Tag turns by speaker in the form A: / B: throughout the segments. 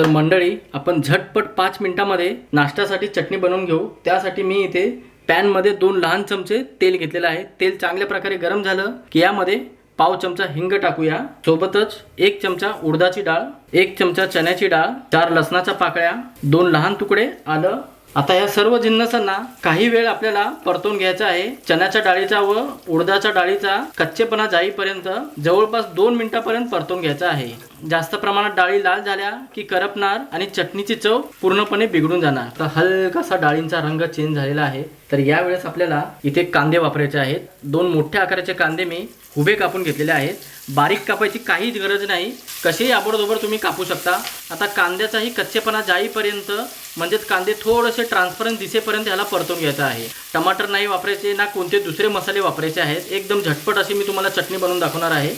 A: तर मंडळी आपण झटपट पाच मिनिटामध्ये नाश्त्यासाठी चटणी बनवून घेऊ. त्यासाठी मी इथे पॅनमध्ये दोन लहान चमचे तेल घेतलेलं आहे. तेल चांगल्या प्रकारे गरम झालं की यामध्ये पाव चमचा हिंग टाकूया. सोबतच एक चमचा उडदाची डाळ एक चमचा चण्याची डाळ चार लसणाच्या पाकळ्या दोन लहान तुकडे आलं. आता या सर्व जिन्नसांना काही वेळ आपल्याला परतून घ्यायचा आहे. चण्याच्या डाळीचा व उडदाच्या डाळीचा कच्चेपणा जाईपर्यंत जवळपास दोन मिनिटापर्यंत परतून घ्यायचा आहे. जास्त प्रमाणात डाळी लाल झाल्या की करपणार आणि चटणीची चव पूर्णपणे बिघडून जाणार. तर हलकासा डाळींचा रंग चेंज झालेला आहे. तर यावेळेस आपल्याला इथे कांदे वापरायचे आहेत. दोन मोठ्या आकाराचे कांदे मी उभे कापून घेतलेले आहेत. बारीक कापायची काहीच गरज नाही. कसेही आबडधोबड तुम्ही कापू शकता. आता कांद्याचाही कच्चेपणा जाईपर्यंत म्हणजेच कांदे थोडेसे ट्रान्सपरंट दिसेपर्यंत ह्याला परतून घ्यायचं आहे. टमाटर नाही वापरायचे ना कोणते दुसरे मसाले वापरायचे आहेत. एकदम झटपट अशी मी तुम्हाला चटणी बनवून दाखवणार आहे.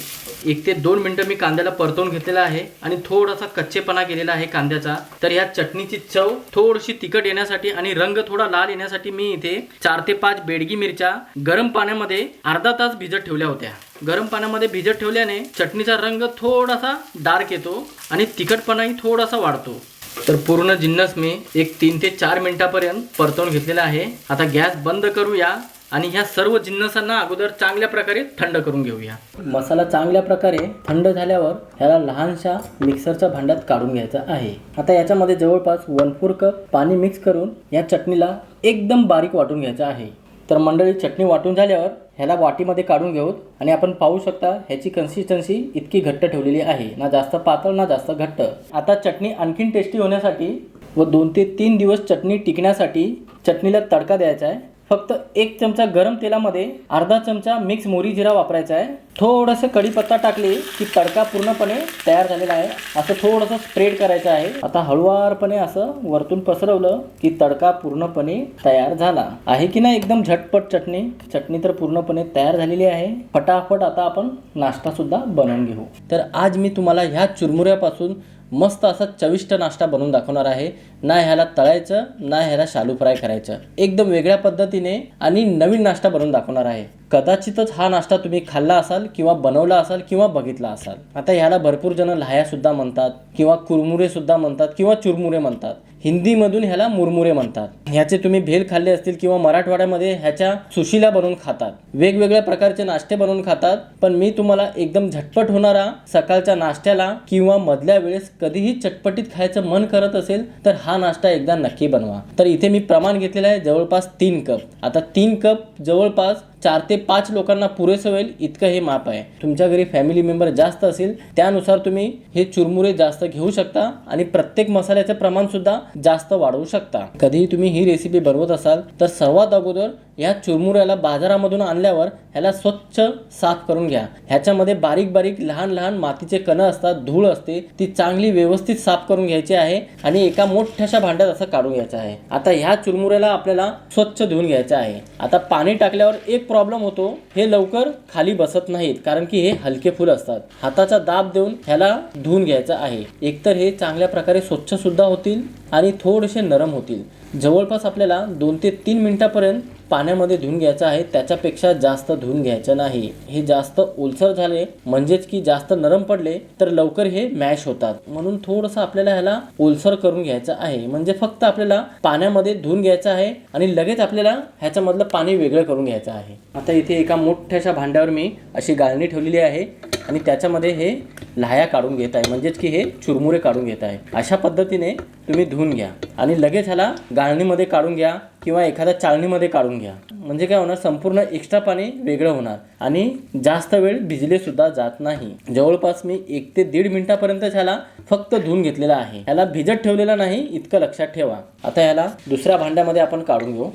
A: एक ते दोन मिनटं मी कांद्याला परतवून घेतलेला आहे आणि थोडासा कच्चेपणा गेलेला आहे कांद्याचा. तर ह्या चटणीची चव थोडीशी तिखट येण्यासाठी आणि रंग थोडा लाल येण्यासाठी मी इथे चार ते पाच बेडगी मिरच्या गरम पाण्यामध्ये अर्धा तास भिजत ठेवल्या होत्या. गरम पाण्यामध्ये भिजत ठेवल्याने चटणीचा रंग थोडासा डार्क येतो आणि तिखटपणाही थोडासा वाढतो. तर पूर्ण जिन्नस मी एक तीन ते चार मिनिटापर्यंत परतवून घेतलेला आहे. आता गॅस बंद करूया आणि ह्या सर्व जिन्नसांना अगोदर चांगल्या प्रकारे थंड करून घेऊया. मसाला चांगल्या प्रकारे थंड झाल्यावर ह्याला लहानशा मिक्सरच्या भांड्यात काढून घ्यायचा आहे. आता याच्यामध्ये जवळपास वन फोर कप पाणी मिक्स करून या चटणीला एकदम बारीक वाटून घ्यायचं आहे. तर मंडळी चटणी वाटून झाल्यावर ह्याला वाटीमध्ये काढून घेऊत आणि आपण पाहू शकता ह्याची कन्सिस्टन्सी इतकी घट्ट ठेवलेली आहे. ना जास्त पातळ ना जास्त घट्ट. आता चटणी आणखीन टेस्टी होण्यासाठी व दोन ते तीन दिवस चटणी टिकण्यासाठी चटणीला तडका द्यायचा आहे. फक्त एक चमचा गरम तेलामध्ये अर्धा चमचा मिक्स मोरी जिरा वापरायचा आहे. थोडंसं कढीपत्ता टाकले की तडका पूर्णपणे तयार झालेला आहे. असं थोडंसं स्प्रेड करायचं आहे. आता हळुवारपणे असं वरतून पसरवलं की तडका पूर्णपणे तयार झाला. आहे की नाही एकदम झटपट चटणी? चटणी तर पूर्णपणे तयार झालेली आहे. फटाफट आता आपण नाश्ता सुद्धा बनवून घेऊ. तर आज मी तुम्हाला ह्या चुरमुऱ्यापासून मस्त असा चविष्ट नाश्ता बनवून दाखवणार आहे. ना ह्याला तळायचं ना ह्याला शालू फ्राय करायचं. एकदम वेगळ्या पद्धतीने आणि नवीन नाश्ता बनवून दाखवणार आहे. कदाचितच हा नाश्ता तुम्ही खाल्ला असाल किंवा बनवला असाल किंवा बघितला असाल. आता ह्याला भरपूर जण लाह्या सुद्धा म्हणतात किंवा कुरमुरे सुद्धा म्हणतात किंवा चुरमुरे म्हणतात. हिंदीमधून ह्याला मुरमुरे म्हणतात. ह्याचे तुम्ही भेल खाल्ले असतील किंवा मराठवाड्यामध्ये ह्याच्या सुशिला बनवून खातात. वेगवेगळ्या प्रकारचे नाश्ते बनवून खातात. पण मी तुम्हाला एकदम झटपट होणारा सकाळच्या नाश्त्याला किंवा मधल्या वेळेस कधीही चटपटीत खायचं मन करत असेल तर हा नाश्ता एकदा नक्की बनवा. तर इथे मी प्रमाण घेतलेलं आहे जवळपास तीन कप. आता तीन कप जवळपास चार ते पाच लोकांना पुरेसं होईल इतकं हे माप आहे. तुमच्या घरी फॅमिली मेंबर जास्त असेल त्यानुसार तुम्ही हे चुरमुरे जास्त घेऊ शकता आणि प्रत्येक मसाल्याचं प्रमाण सुद्धा जास्त वाढवू शकता. कधीही तुम्ही ही रेसिपी बनवत असाल तर सर्वात अगोदर या चुरमुऱ्याला बाजारामधून आणल्यावर ह्याला स्वच्छ साफ करून घ्या. ह्याच्यामध्ये बारीक बारीक लहान लहान मातीचे कण असतात धूळ असते ती चांगली व्यवस्थित साफ करून घ्यायची आहे आणि एका मोठ्याशा भांड्यात असं काढून घ्यायचं आहे. आता ह्या चुरमुऱ्याला आपल्याला स्वच्छ धुवून घ्यायचं आहे. आता पाणी टाकल्यावर एक प्रॉब्लेम होतो हे लवकर खाली बसत नाहीत कारण की हे हलके फुल असतात. हाताचा दाब देऊन ह्याला धुवून घ्यायचं आहे. एकतर हे चांगल्या प्रकारे स्वच्छ सुद्धा होतील आणि थोडेसे नरम होतील. जवळपास आपल्याला दोन ते तीन मिनटापर्यंत पाण्यामध्ये धुवून घ्यायचं आहे. त्याच्यापेक्षा जास्त धुवून घ्यायचं नाही. हे जास्त ओलसर झाले म्हणजेच की जास्त नरम पडले तर लवकर हे मॅश होतात. म्हणून थोडंसं आपल्याला ह्याला ओलसर करून घ्यायचं आहे. म्हणजे फक्त आपल्याला पाण्यामध्ये धुवून घ्यायचं आहे आणि लगेच आपल्याला ह्याच्यामधलं पाणी वेगळं करून घ्यायचं आहे. आता इथे एका मोठ्याशा भांड्यावर मी अशी गाळणी ठेवलेली आहे आणि त्याच्यामध्ये हे लाह्या काढून घेत आहे. म्हणजेच की हे चुरमुरे काढून घेत आहे. अशा पद्धतीने तुम्ही धुवून घ्या. आणि लगेच ह्याला गाळणीमध्ये काढून घ्या किंवा एखाद्या चाळणीमध्ये काढून घ्या. म्हणजे काय होणार? संपूर्ण एक्स्ट्रा पाणी वेगळं होणार. आणि जास्त वेळ भिजले सुद्धा जात नाही. जवळपास मी एक ते दीड मिनिटापर्यंत ह्याला फक्त धुवून घेतलेला आहे. ह्याला भिजत ठेवलेला नाही इतकं लक्षात ठेवा. आता ह्याला दुसऱ्या भांड्यामध्ये आपण काढून घेऊ.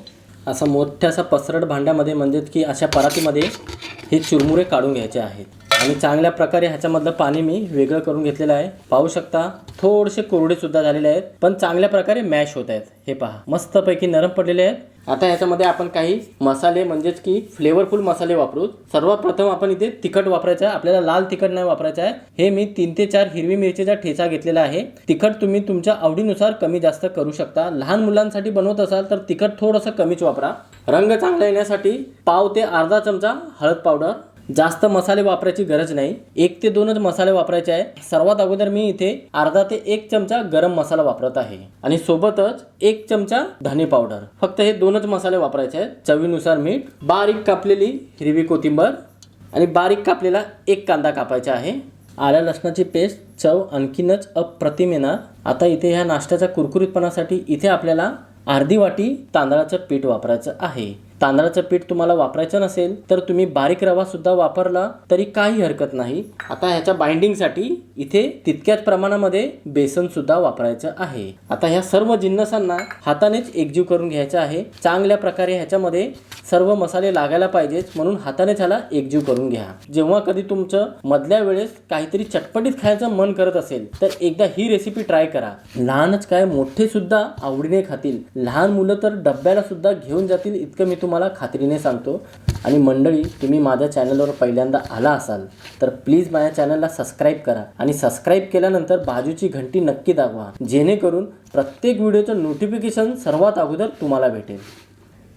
A: असं मोठ्यासा पसरट भांड्यामध्ये म्हणजेच की अशा परातीमध्ये हे चुरमुरे काढून घ्यायचे आहेत. आणि चांगल्या प्रकारे ह्याच्यामधलं पाणी मी वेगळं करून घेतलेलं आहे. पाहू शकता थोडेसे कोरडे सुद्धा झालेले आहेत पण चांगल्या प्रकारे मॅश होत आहेत. हे पहा मस्तपैकी नरम पडलेले आहेत. आता ह्याच्यामध्ये आपण काही मसाले म्हणजेच की फ्लेवरफुल मसाले वापरू. सर्वात प्रथम आपण इथे तिखट वापरायचं आहे. आपल्याला लाल तिखट नाही वापरायचं आहे. हे मी तीन ते चार हिरवी मिरचीचा ठेचा घेतलेला आहे. तिखट तुम्ही तुमच्या आवडीनुसार कमी जास्त करू शकता. लहान मुलांसाठी बनवत असाल तर तिखट थोडंसं कमीच वापरा. रंग चांगला येण्यासाठी पाव ते अर्धा चमचा हळद पावडर. जास्त मसाले वापरायची गरज नाही. एक ते दोनच मसाले वापरायचे आहे. सर्वात अगोदर मी इथे अर्धा ते एक चमचा गरम मसाला वापरत आहे. आणि सोबतच एक चमचा धने पावडर. फक्त हे दोनच मसाले वापरायचे आहेत. चवीनुसार मीठ बारीक कापलेली हिरवी कोथिंबर आणि बारीक कापलेला एक कांदा कापायचा आहे. आल्या लसणाची पेस्ट चव आणखीनच अप्रतिम येणार. आता इथे ह्या नाश्त्याच्या कुरकुरीतपणासाठी इथे आपल्याला अर्धी वाटी तांदळाचं पीठ वापरायचं आहे. तांदळाचं पीठ तुम्हाला वापरायचं नसेल तर तुम्ही बारीक रवा सुद्धा वापरला तरी काही हरकत नाही. आता ह्याच्या बाइंडिंगसाठी इथे तितक्याच प्रमाणामध्ये बेसन सुद्धा वापरायचं आहे. आता ह्या सर्व जिन्नसांना हातानेच एकजीव करून घ्यायचं आहे. चांगल्या प्रकारे ह्याच्यामध्ये सर्व मसाले लागायला पाहिजेत म्हणून हाताने त्याला एकजीव करून घ्या. जेव्हा कधी तुमचं मधल्या वेळेस काहीतरी चटपटीत खायचं मन करत असेल तर एकदा ही रेसिपी ट्राय करा. लहानच काय मोठे सुद्धा आवडीने खातील. लहान मुलं तर डब्याला सुद्धा घेऊन जातील इतकं मी तुम्हाला खात्रीने सांगतो. आणि मंडळी तुम्ही माझ्या चॅनलवर पहिल्यांदा आला असाल तर प्लीज माझ्या चॅनलला सबस्क्राईब करा. आणि सबस्क्राईब केल्यानंतर बाजूची घंटी नक्की दाखवा जेणेकरून प्रत्येक व्हिडिओचं नोटिफिकेशन सर्वात अगोदर तुम्हाला भेटेल.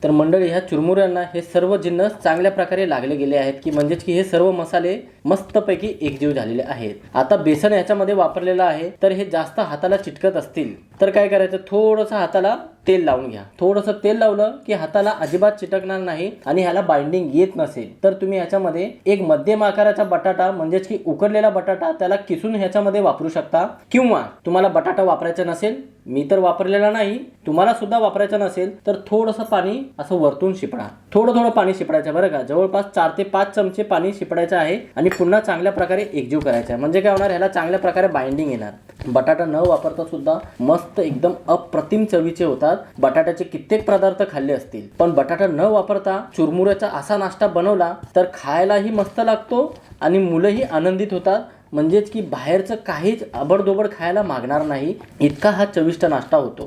A: तर मंडळी ह्या चुरमुऱ्यांना हे सर्व जिन्नस चांगल्या प्रकारे लागले गेले आहेत की म्हणजेच की हे सर्व मसाले मस्तपैकी एकजीव झालेले आहेत. आता बेसन ह्याच्यामध्ये वापरलेलं आहे तर हे जास्त हाताला चिटकत असतील. तर काय करायचं? थोडंसं हाताला तेल लावून घ्या. थोडंसं तेल लावलं की हाताला अजिबात चिटकणार नाही आणि ह्याला बाइंडिंग येत नसेल. तर तुम्ही ह्याच्यामध्ये एक मध्यम आकाराचा बटाटा म्हणजेच की उकडलेला बटाटा त्याला किसून ह्याच्यामध्ये वापरू शकता. किंवा तुम्हाला बटाटा वापरायचा नसेल मी तर वापरलेला नाही तुम्हाला सुद्धा वापरायचं नसेल तर थोडंसं पाणी असं वरतून शिपडा. थोडं थोडं पाणी शिपडायचं बरं का. जवळपास चार ते पाच चमचे पाणी शिपडायचं आहे आणि पुन्हा चांगल्या प्रकारे एकजीव करायचं आहे. म्हणजे काय होणार? ह्याला चांगल्या प्रकारे बाइंडिंग येणार. बटाटा न वापरता सुद्धा मस्त एकदम अप्रतिम चवीचे होतात. बटाट्याचे कित्येक पदार्थ खाल्ले असतील. पण बटाटा न वापरता चुरमुऱ्याचा असा नाश्ता बनवला तर खायलाही मस्त लागतो आणि मुलंही आनंदित होतात. म्हणजेच की बाहेरचं काहीच अबडदोबड खायला मागणार नाही इतका हा चविष्ट नाश्ता होतो.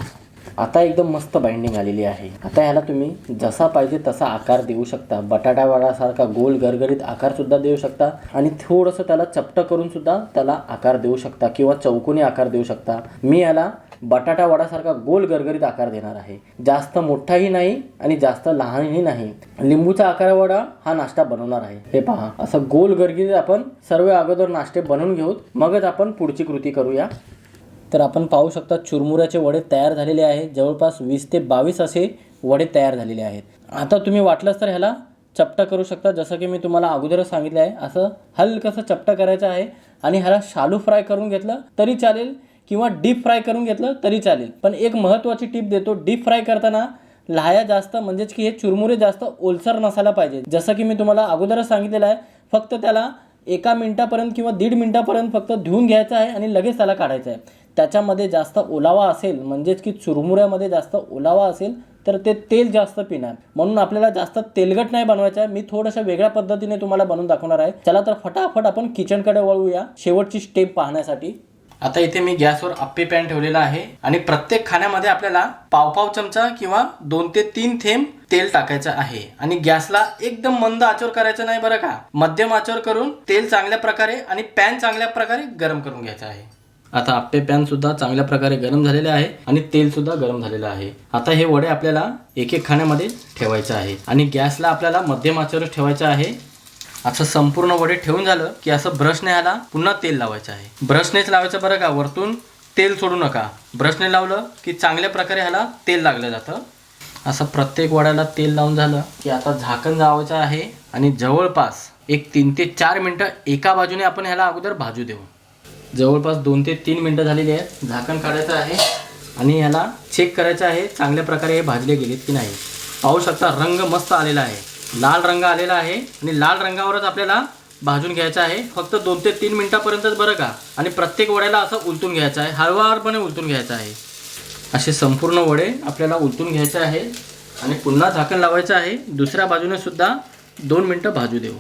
A: आता एकदम मस्त बाइंडिंग आलेली आहे. आता ह्याला तुम्ही जसा पाहिजे तसा आकार देऊ शकता. बटाटावडासारखा गोल गरगरीत आकार सुद्धा देऊ शकता. आणि थोडंसं त्याला चपट करून सुद्धा त्याला आकार देऊ शकता किंवा चौकोनी आकार देऊ शकता. मी याला बटाटा वडासारखा गोल गरगरीत आकार देणार आहे. जास्त मोठाही नाही आणि जास्त लहानही नाही. लिंबूचा आकार वडा हा नाश्ता बनवणार आहे. हे पहा असं गोल गरगरीत आपण सर्व अगोदर नाश्ते बनवून घेऊ मगच आपण पुढची कृती करूया. तर आपण पाहू शकता चुरमुऱ्याचे वडे तयार झालेले आहेत. जवळपास वीस ते बावीस असे वडे तयार झालेले आहेत. आता तुम्ही वाटलंच तर ह्याला चपटा करू शकता जसं की मी तुम्हाला अगोदरच सांगितलं आहे. असं हलकंसं चपटा करायचं आहे आणि ह्याला शालू फ्राय करून घेतलं तरी चालेल किंवा डीप फ्राय करून घेतलं तरी चालेल. पण एक महत्त्वाची टीप देतो डीप फ्राय करताना लाह्या जास्त म्हणजेच की हे चुरमुरे जास्त ओलसर नसायला पाहिजे. जसं की मी तुम्हाला अगोदरच सांगितलेलं आहे फक्त त्याला एका मिनटापर्यंत किंवा दीड मिनटापर्यंत फक्त धुवून घ्यायचं आहे आणि लगेच त्याला काढायचं आहे. त्याच्यामध्ये जास्त ओलावा असेल म्हणजेच की चुरमुऱ्यामध्ये जास्त ओलावा असेल तर ते तेल जास्त पिणार. म्हणून आपल्याला जास्त तेलगट नाही बनवायचं आहे. मी थोडंसं वेगळ्या पद्धतीने तुम्हाला बनवून दाखवणार आहे. चला तर फटाफट आपण किचनकडे वळूया शेवटची स्टेप पाहण्यासाठी. आता इथे मी गॅसवर अप्पे पॅन ठेवलेला आहे आणि प्रत्येक खाण्यामध्ये आपल्याला पाव पाव चमचा किंवा दोन ते तीन थेंब तेल टाकायचं आहे. आणि गॅसला एकदम मंद आचर करायचं नाही बरं का? मध्यम आचर करून तेल चांगल्या प्रकारे आणि पॅन चांगल्या प्रकारे गरम करून घ्यायचं आहे. आता आप्पे पॅन सुद्धा चांगल्या प्रकारे गरम झालेले आहे आणि तेल सुद्धा गरम झालेलं आहे. आता हे वडे आपल्याला एक एक खाण्यामध्ये ठेवायचं आहे. आणि गॅसला आपल्याला मध्यम आचरच ठेवायचं आहे. असं संपूर्ण वडे ठेवून झालं की असं ब्रशने ह्याला पुन्हा तेल लावायचं आहे. ब्रशनेच लावायचं बरं का? वरतून तेल सोडू नका. ब्रशने लावलं की चांगल्या प्रकारे ह्याला तेल लागलं जातं. असं प्रत्येक वड्याला तेल लावून झालं की आता झाकण लावायचं आहे आणि जवळपास एक तीन ते चार मिनटं एका बाजूने आपण ह्याला अगोदर भाजू देऊ. जवळपास दोन ते तीन मिनटं झालेली आहेत. झाकण काढायचं आहे आणि ह्याला चेक करायचं आहे चांगल्या प्रकारे हे भाजले गेलेत की नाही. पाहू शकता रंग मस्त आलेला आहे. लाल रंग आलेला आहे आणि लाल रंगावरच आपल्याला भाजून घ्यायचं आहे. फक्त दोन ते तीन मिनटापर्यंतच बरं का? आणि प्रत्येक वड्याला असं उलटून घ्यायचं आहे. हळवारपणे उलटून घ्यायचं आहे. असे संपूर्ण वडे आपल्याला उलटून घ्यायचे आहे आणि पुन्हा झाकण लावायचं आहे. दुसऱ्या बाजूने सुद्धा दोन मिनटं भाजू देऊ.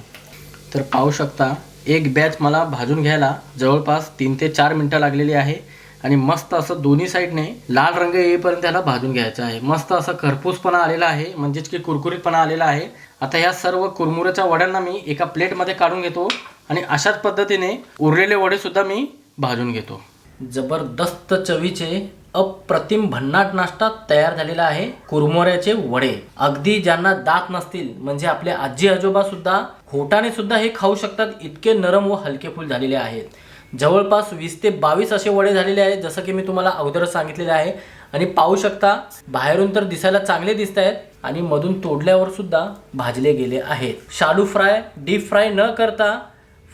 A: तर पाहू शकता एक बॅच मला भाजून घ्यायला जवळपास तीन ते चार मिनटं लागलेली आहे. आणि मस्त असं दोन्ही साईडने लाल रंग येईपर्यंत त्याला भाजून घ्यायचं आहे. मस्त असं खरपूसपणा आलेला आहे म्हणजेच की कुरकुरीतपणा आलेला आहे. आता ह्या सर्व कुरमुऱ्याच्या वड्यांना मी एका प्लेटमध्ये काढून घेतो आणि अशाच पद्धतीने उरलेले वडे सुद्धा मी भाजून घेतो. जबरदस्त चवीचे अप्रतिम भन्नाट नाश्ता तयार झालेला आहे कुरमुऱ्याचे वडे. अगदी ज्यांना दात नसतील म्हणजे आपले आजी आजोबा सुद्धा होटाने सुद्धा हे खाऊ शकतात. इतके नरम व हलके फुल झालेले आहेत. जवळपास वीस ते बावीस असे वडे झालेले आहेत जसं की मी तुम्हाला अगोदरच सांगितलेले आहे. आणि पाहू शकता बाहेरून तर दिसायला चांगले दिसत आहेत आणि मधून तोडल्यावर सुद्धा भाजले गेले आहेत. शालू फ्राय डीप फ्राय न करता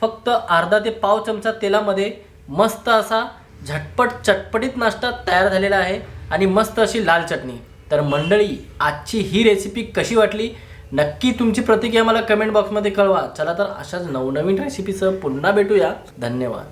A: फक्त अर्धा ते पाव चमचा तेलामध्ये मस्त असा झटपट चटपटीत नाश्ता तयार झालेला आहे. आणि मस्त अशी लाल चटणी. तर मंडळी आजची ही रेसिपी कशी वाटली? नक्की तुमची प्रतिक्रिया मला कमेंट बॉक्समध्ये कळवा. चला तर अशाच नवनवीन रेसिपीसह पुन्हा भेटूया. धन्यवाद.